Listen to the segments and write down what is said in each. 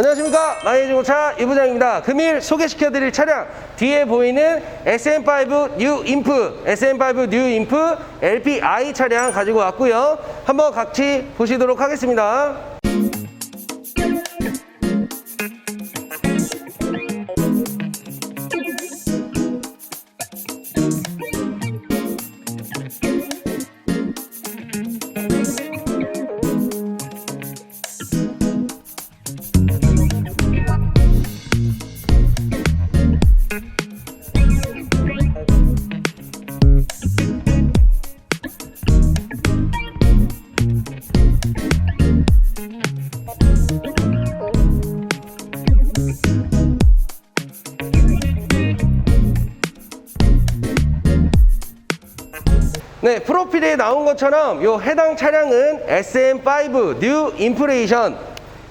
안녕하십니까? 마이중고차 이부장입니다. 금일 소개시켜드릴 차량. 뒤에 보이는 SM5 뉴 인프 SM5 뉴 인프 LPI 차량 가지고 왔고요. 한번 같이 보시도록 하겠습니다 네, 프로필에 나온 것처럼 요 해당 차량은 SM5 뉴 인프레이션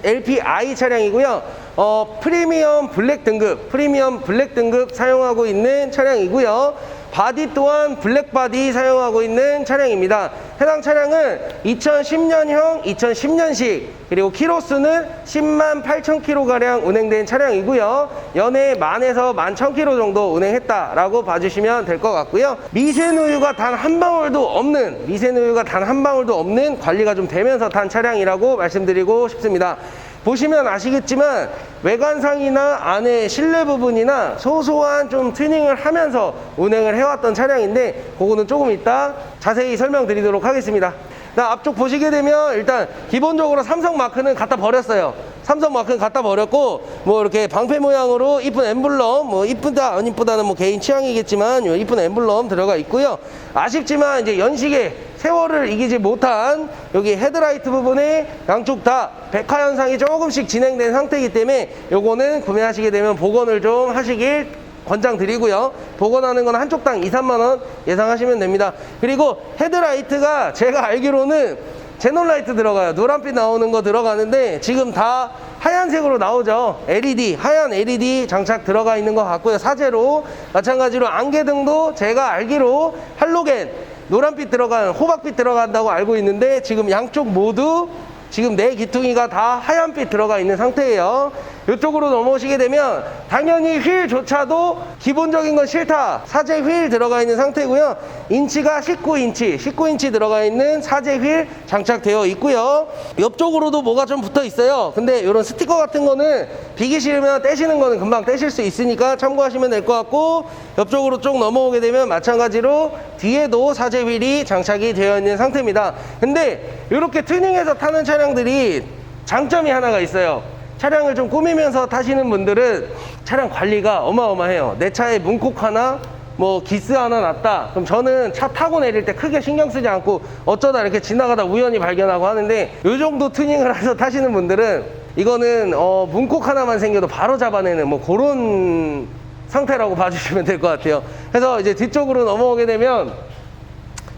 LPI 차량이고요. 어, 프리미엄 블랙 등급, 프리미엄 블랙 등급 사용하고 있는 차량이고요. 바디 또한 블랙 바디 사용하고 있는 차량입니다. 해당 차량은 2010년형, 2010년식, 그리고 키로수는 10만 8천 킬로가량 운행된 차량이고요. 연에 만에서 만 1000킬로 정도 운행했다라고 봐주시면 될 것 같고요. 미세누유가 단 한 방울도 없는, 미세누유가 단 한 방울도 없는 관리가 좀 되면서 탄 차량이라고 말씀드리고 싶습니다. 보시면 아시겠지만 외관상이나 안에 실내 부분이나 소소한 좀 튜닝을 하면서 운행을 해왔던 차량인데 그거는 조금 이따 자세히 설명드리도록 하겠습니다. 자, 앞쪽 보시게 되면 일단 기본적으로 삼성 마크는 갖다 버렸어요. 삼성 마크는 갖다 버렸고 뭐 이렇게 방패 모양으로 이쁜 엠블럼 뭐 이쁘다 안 이쁘다는 뭐 개인 취향이겠지만 요 이쁜 엠블럼 들어가 있고요. 아쉽지만 이제 연식에 세월을 이기지 못한 여기 헤드라이트 부분에 양쪽 다 백화 현상이 조금씩 진행된 상태이기 때문에 요거는 구매하시게 되면 복원을 좀 하시길 권장 드리고요. 복원하는 건 한쪽 당 2, 3만 원 예상하시면 됩니다. 그리고 헤드라이트가 제가 알기로는 제논 라이트 들어가요. 노란빛 나오는 거 들어가는데 지금 다 하얀색으로 나오죠. LED, 하얀 LED 장착 들어가 있는 것 같고요. 사제로 마찬가지로 안개등도 제가 알기로 할로겐 노란빛 들어간 호박빛 들어간다고 알고 있는데 지금 양쪽 모두 지금 네 기퉁이가 다 하얀빛 들어가 있는 상태예요. 이쪽으로 넘어오시게 되면 당연히 휠조차도 기본적인 건 싫다. 사제 휠 들어가 있는 상태고요. 인치가 19인치, 19인치 들어가 있는 사제 휠 장착되어 있고요. 옆쪽으로도 뭐가 좀 붙어 있어요. 근데 이런 스티커 같은 거는 비기 싫으면 떼시는 거는 금방 떼실 수 있으니까 참고하시면 될 것 같고 옆쪽으로 쭉 넘어오게 되면 마찬가지로 뒤에도 사제 휠이 장착이 되어 있는 상태입니다. 근데 이렇게 튜닝해서 타는 차량들이 장점이 하나가 있어요. 차량을 좀 꾸미면서 타시는 분들은 차량 관리가 어마어마해요. 내 차에 문콕 하나, 뭐 기스 하나 났다. 그럼 저는 차 타고 내릴 때 크게 신경 쓰지 않고 어쩌다 이렇게 지나가다 우연히 발견하고 하는데 이 정도 튜닝을 해서 타시는 분들은 이거는 어 문콕 하나만 생겨도 바로 잡아내는 뭐 그런 상태라고 봐주시면 될 것 같아요. 그래서 이제 뒤쪽으로 넘어오게 되면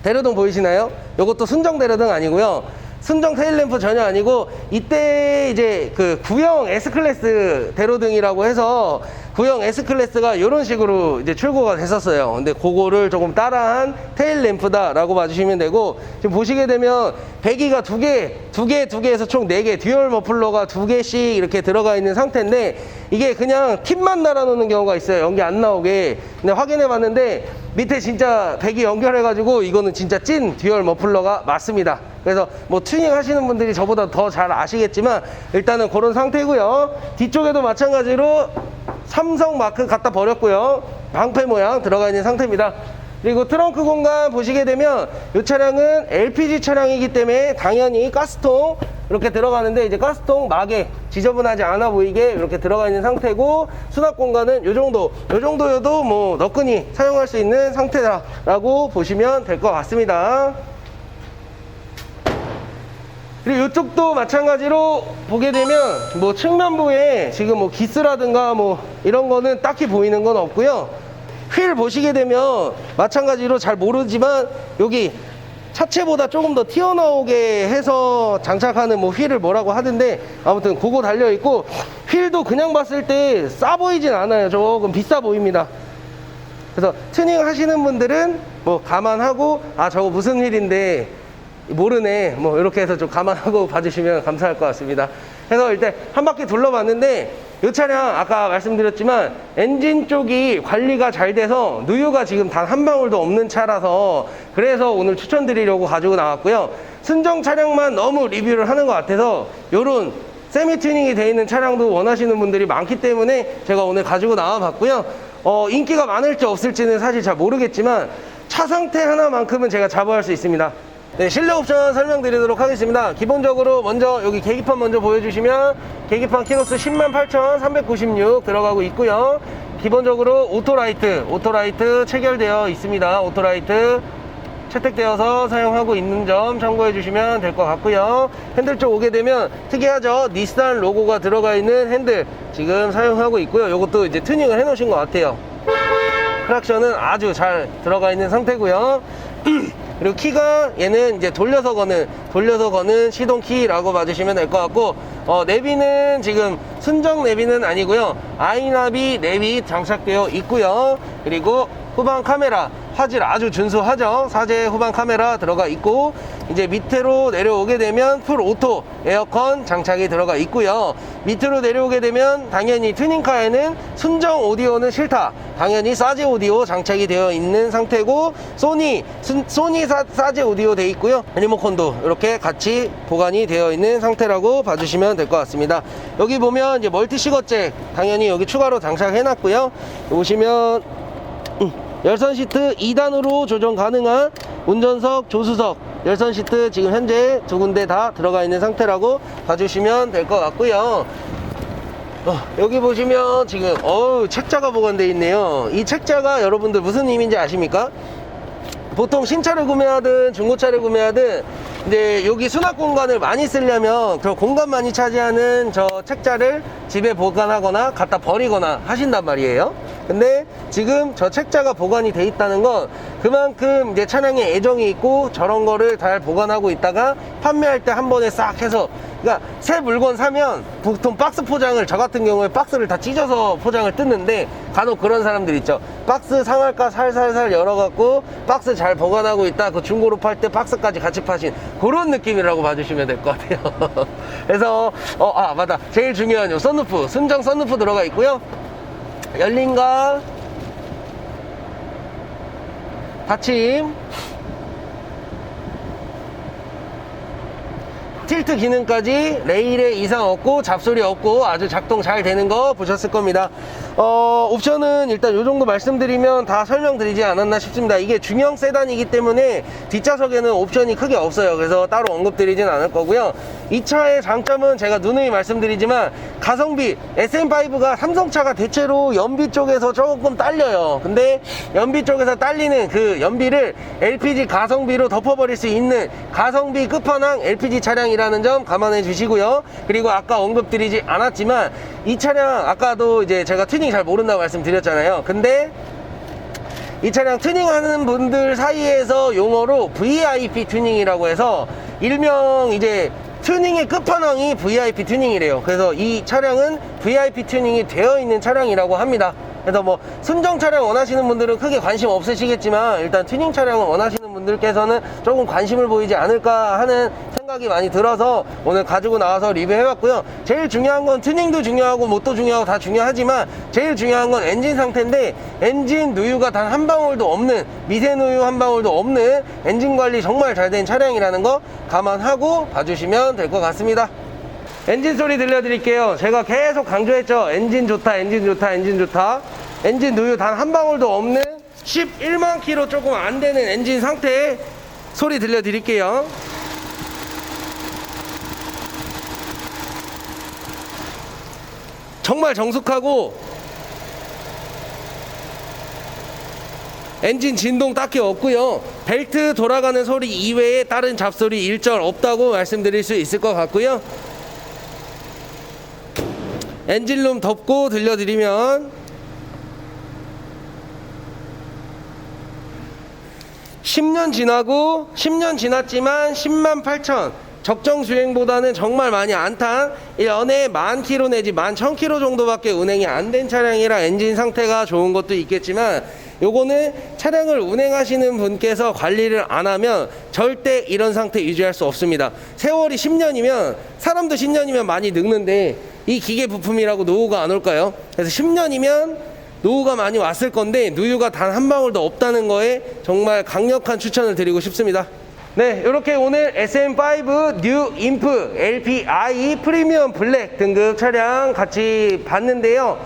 대로등 보이시나요? 이것도 순정 대로등 아니고요. 순정 테일램프 전혀 아니고 이때 이제 그 구형 S클래스 대로등이라고 해서 구형 S클래스가 이런 식으로 이제 출고가 됐었어요. 근데 그거를 조금 따라한 테일 램프다라고 봐주시면 되고 지금 보시게 되면 배기가 두 개, 두 개, 두 개에서 총 네 개, 듀얼 머플러가 두 개씩 이렇게 들어가 있는 상태인데 이게 그냥 팁만 달아놓는 경우가 있어요. 연기 안 나오게. 근데 확인해 봤는데 밑에 진짜 배기 연결해가지고 이거는 진짜 찐 듀얼 머플러가 맞습니다. 그래서 뭐 튜닝 하시는 분들이 저보다 더 잘 아시겠지만 일단은 그런 상태고요. 뒤쪽에도 마찬가지로 삼성 마크 갖다 버렸고요. 방패 모양 들어가 있는 상태입니다. 그리고 트렁크 공간 보시게 되면 이 차량은 LPG 차량이기 때문에 당연히 가스통 이렇게 들어가는데 이제 가스통 막에 지저분하지 않아 보이게 이렇게 들어가 있는 상태고 수납 공간은 이 정도 이 정도여도 뭐 너끈히 사용할 수 있는 상태다라고 보시면 될 것 같습니다. 그리고 이쪽도 마찬가지로 보게 되면 뭐 측면부에 지금 뭐 기스라든가 뭐 이런 거는 딱히 보이는 건 없고요. 휠 보시게 되면 마찬가지로 잘 모르지만 여기 차체보다 조금 더 튀어나오게 해서 장착하는 뭐 휠을 뭐라고 하던데 아무튼 그거 달려 있고 휠도 그냥 봤을 때 싸 보이진 않아요. 조금 비싸 보입니다. 그래서 튜닝 하시는 분들은 뭐 감안하고 아 저거 무슨 휠인데 모르네 뭐 이렇게 해서 좀 감안하고 봐주시면 감사할 것 같습니다. 그래서 일단 한 바퀴 둘러봤는데 이 차량 아까 말씀드렸지만 엔진 쪽이 관리가 잘 돼서 누유가 지금 단 한 방울도 없는 차라서 그래서 오늘 추천드리려고 가지고 나왔고요. 순정 차량만 너무 리뷰를 하는 것 같아서 요런 세미 튜닝이 되어 있는 차량도 원하시는 분들이 많기 때문에 제가 오늘 가지고 나와 봤고요. 어, 인기가 많을지 없을지는 사실 잘 모르겠지만 차 상태 하나만큼은 제가 자부할 수 있습니다. 네, 실내 옵션 설명드리도록 하겠습니다. 기본적으로 먼저 여기 계기판 먼저 보여주시면 계기판 키로수 108,396 들어가고 있고요. 기본적으로 오토라이트, 오토라이트 체결되어 있습니다. 오토라이트 채택되어서 사용하고 있는 점 참고해 주시면 될 것 같고요. 핸들 쪽 오게 되면 특이하죠. 니산 로고가 들어가 있는 핸들 지금 사용하고 있고요. 이것도 이제 튜닝을 해 놓으신 것 같아요. 크락션은 아주 잘 들어가 있는 상태고요. 그리고 키가 얘는 이제 돌려서 거는 돌려서 거는 시동 키라고 봐주시면 될 것 같고 어, 내비는 지금 순정 내비는 아니고요. 아이나비 내비 장착되어 있고요. 그리고 후방 카메라 화질 아주 준수하죠. 사제 후방 카메라 들어가 있고 이제 밑으로 내려오게 되면 풀 오토 에어컨 장착이 들어가 있고요. 밑으로 내려오게 되면 당연히 튜닝카에는 순정 오디오는 싫다. 당연히 사제 오디오 장착이 되어 있는 상태고 소니 순- 소니 사, 사제 오디오 되어 있고요. 리모컨도 이렇게 같이 보관이 되어 있는 상태라고 봐주시면 될 것 같습니다. 여기 보면 이제 멀티 시거잭 당연히 여기 추가로 장착해 놨고요. 보시면 음, 열선 시트 2단으로 조정 가능한 운전석, 조수석, 열선 시트 지금 현재 두 군데 다 들어가 있는 상태라고 봐주시면 될 것 같고요. 어, 여기 보시면 지금 어우 책자가 보관되어 있네요. 이 책자가 여러분들 무슨 의미인지 아십니까? 보통 신차를 구매하든 중고차를 구매하든 이제 여기 수납 공간을 많이 쓰려면 그 공간 많이 차지하는 저 책자를 집에 보관하거나 갖다 버리거나 하신단 말이에요. 근데 지금 저 책자가 보관이 돼 있다는 건 그만큼 이제 차량에 애정이 있고 저런 거를 잘 보관하고 있다가 판매할 때 한 번에 싹 해서 그러니까 새 물건 사면 보통 박스 포장을 저 같은 경우에 박스를 다 찢어서 포장을 뜯는데 간혹 그런 사람들 있죠. 박스 상할까 살살살 열어갖고 박스 잘 보관하고 있다. 그 중고로 팔 때 박스까지 같이 파신 그런 느낌이라고 봐주시면 될 것 같아요. 그래서 어 아 맞다 제일 중요한 요 썬루프 순정 썬루프 들어가 있고요. 열린가 닫힘 틸트 기능까지 레일에 이상 없고 잡소리 없고 아주 작동 잘 되는 거 보셨을 겁니다. 어, 옵션은 일단 이 정도 말씀드리면 다 설명드리지 않았나 싶습니다. 이게 중형 세단이기 때문에 뒷좌석에는 옵션이 크게 없어요. 그래서 따로 언급드리진 않을 거고요. 이 차의 장점은 제가 누누이 말씀드리지만 가성비 SM5가 삼성차가 대체로 연비 쪽에서 조금 딸려요. 근데 연비 쪽에서 딸리는 그 연비를 LPG 가성비로 덮어버릴 수 있는 가성비 끝판왕 LPG 차량이라는 점 감안해 주시고요. 그리고 아까 언급드리지 않았지만 이 차량 아까도 이제 제가 튜닝 잘 모른다고 말씀드렸잖아요. 근데 이 차량 튜닝하는 분들 사이에서 용어로 VIP 튜닝이라고 해서 일명 이제 튜닝의 끝판왕이 VIP 튜닝이래요. 그래서 이 차량은 VIP 튜닝이 되어 있는 차량이라고 합니다. 그래서 뭐 순정 차량 원하시는 분들은 크게 관심 없으시겠지만 일단 튜닝 차량을 원하시는 분들께서는 조금 관심을 보이지 않을까 하는 생각이 많이 들어서 오늘 가지고 나와서 리뷰해봤고요. 제일 중요한 건 튜닝도 중요하고 뭣도 중요하고 다 중요하지만 제일 중요한 건 엔진 상태인데 엔진 누유가 단 한 방울도 없는 미세 누유 한 방울도 없는 엔진 관리 정말 잘 된 차량이라는 거 감안하고 봐주시면 될 것 같습니다. 엔진 소리 들려드릴게요. 제가 계속 강조했죠. 엔진 좋다, 엔진 좋다, 엔진 좋다. 엔진 누유 단 한 방울도 없는 11만 킬로 조금 안 되는 엔진 상태 소리 들려드릴게요. 정말 정숙하고 엔진 진동 딱히 없고요. 벨트 돌아가는 소리 이외에 다른 잡소리 일절 없다고 말씀드릴 수 있을 것 같고요. 엔진룸 덮고 들려드리면 10년 지나고 10년 지났지만 10만 8천 적정 주행보다는 정말 많이 안탄 연에 만 킬로 내지 만 천 킬로 정도밖에 운행이 안 된 차량이라 엔진 상태가 좋은 것도 있겠지만 요거는 차량을 운행하시는 분께서 관리를 안 하면 절대 이런 상태 유지할 수 없습니다. 세월이 10년이면 사람도 10년이면 많이 늙는데 이 기계 부품이라고 노후가 안 올까요? 그래서 10년이면 노후가 많이 왔을 건데 누유가 단 한 방울도 없다는 거에 정말 강력한 추천을 드리고 싶습니다. 네, 이렇게 오늘 SM5 뉴 인프 LPI 프리미엄 블랙 등급 차량 같이 봤는데요.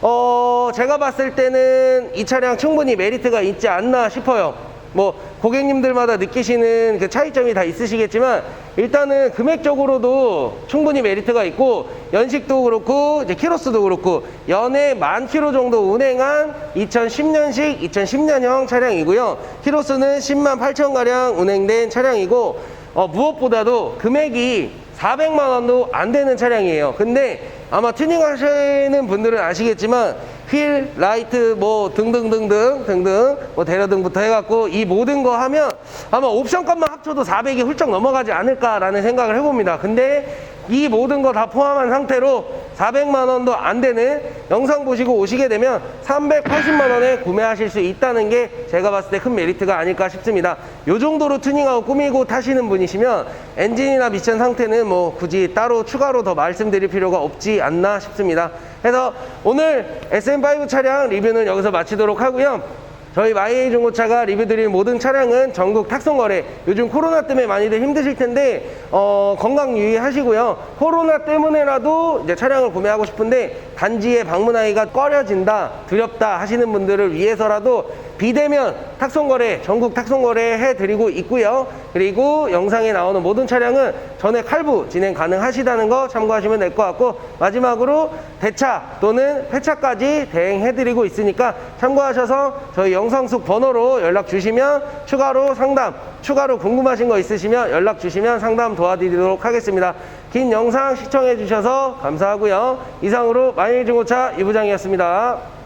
어, 제가 봤을 때는 이 차량 충분히 메리트가 있지 않나 싶어요. 뭐 고객님들마다 느끼시는 그 차이점이 다 있으시겠지만 일단은 금액적으로도 충분히 메리트가 있고 연식도 그렇고 이제 키로수도 그렇고 연에 만 킬로 정도 운행한 2010년식 2010년형 차량이고요. 키로수는 10만 8천 가량 운행된 차량이고 어, 무엇보다도 금액이 400만 원도 안 되는 차량이에요. 근데 아마 튜닝 하시는 분들은 아시겠지만 휠, 라이트 뭐 등등등등 등등 뭐 대여등부터 해갖고 이 모든 거 하면 아마 옵션 값만 합쳐도 400이 훌쩍 넘어가지 않을까라는 생각을 해봅니다. 근데 이 모든 거 다 포함한 상태로 400만 원도 안 되는 영상 보시고 오시게 되면 380만 원에 구매하실 수 있다는 게 제가 봤을 때 큰 메리트가 아닐까 싶습니다. 요 정도로 튜닝하고 꾸미고 타시는 분이시면 엔진이나 미션 상태는 뭐 굳이 따로 추가로 더 말씀드릴 필요가 없지 않나 싶습니다. 그래서 오늘 SM5 차량 리뷰는 여기서 마치도록 하고요. 저희 마이에이 중고차가 리뷰드릴 모든 차량은 전국 탁송 거래. 요즘 코로나 때문에 많이들 힘드실 텐데 어, 건강 유의하시고요. 코로나 때문에라도 이제 차량을 구매하고 싶은데 단지에 방문하기가 꺼려진다 두렵다 하시는 분들을 위해서라도 비대면 탁송거래 전국 탁송거래 해드리고 있고요. 그리고 영상에 나오는 모든 차량은 전액 할부 진행 가능하시다는 거 참고하시면 될 것 같고 마지막으로 대차 또는 폐차까지 대행해드리고 있으니까 참고하셔서 저희 영상 속 번호로 연락 주시면 추가로 상담 추가로 궁금하신 거 있으시면 연락 주시면 상담 도와드리도록 하겠습니다. 긴 영상 시청해 주셔서 감사하고요. 이상으로 마일 중고차 이부장이었습니다